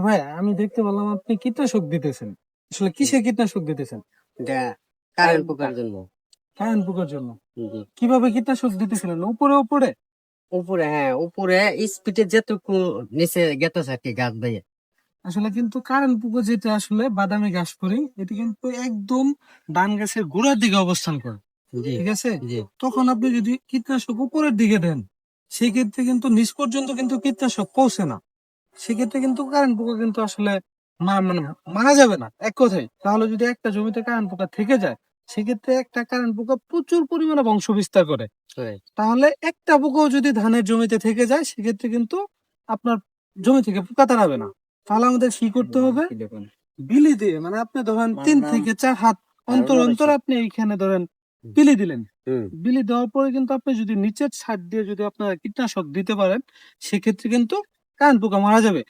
ভাই আমি দেখতে পেলাম আপনি কীটনাশক দিতেছেন। আসলে কিসের কীটনাশক দিতেছেন? কারেন্ট পোকার জন্য। কারেন্ট পোকার জন্য। কীভাবে কীটনাশক দিতেছিলেন উপরে উপরে? উপরে হ্যাঁ উপরে স্পিডে যেটুকু নিচে গেতেছে আর কি গাছ দিয়ে আসলে কিন্তু কারেন্ট পোকা যেটা আসলে বাদামি ঘাস করি এটি কিন্তু একদম ধান গাছের গোড়ার দিকে অবস্থান করে। ঠিক আছে? তখন আপনি যদি কীটনাশক উপরের দিকে দেন সেক্ষেত্রে কিন্তু নিচ পর্যন্ত কিন্তু কীটনাশক পৌঁছে না। সেক্ষেত্রে কিন্তু কারেন্ট পোকা কিন্তু আসলে মানে মারা যাবে না এক কথায়। তাহলে যদি একটা জমিতে কারেন্ট পোকা থেকে যায় সেক্ষেত্রে একটা কারেন্ট পোকা প্রচুর পরিমাণে বংশ বিস্তার করে। তাহলে একটা পোকাও যদি ধানের জমিতে থেকে যায় সেক্ষেত্রে কিন্তু আপনার জমি থেকে পোকা তাড়াবে না। তাহলে আমাদের কি করতে হবে? বিলি দিয়ে মানে আপনি ধরেন তিন থেকে চার হাত অন্তর অন্তর আপনি এইখানে ধরেন বিলি দিলেন। বিলি দেওয়ার পরে কিন্তু আপনি যদি নিচের ছাদ দিয়ে যদি আপনার কীটনাশক দিতে পারেন সেক্ষেত্রে কিন্তু কারেন্ট পোকা মারা যাবে।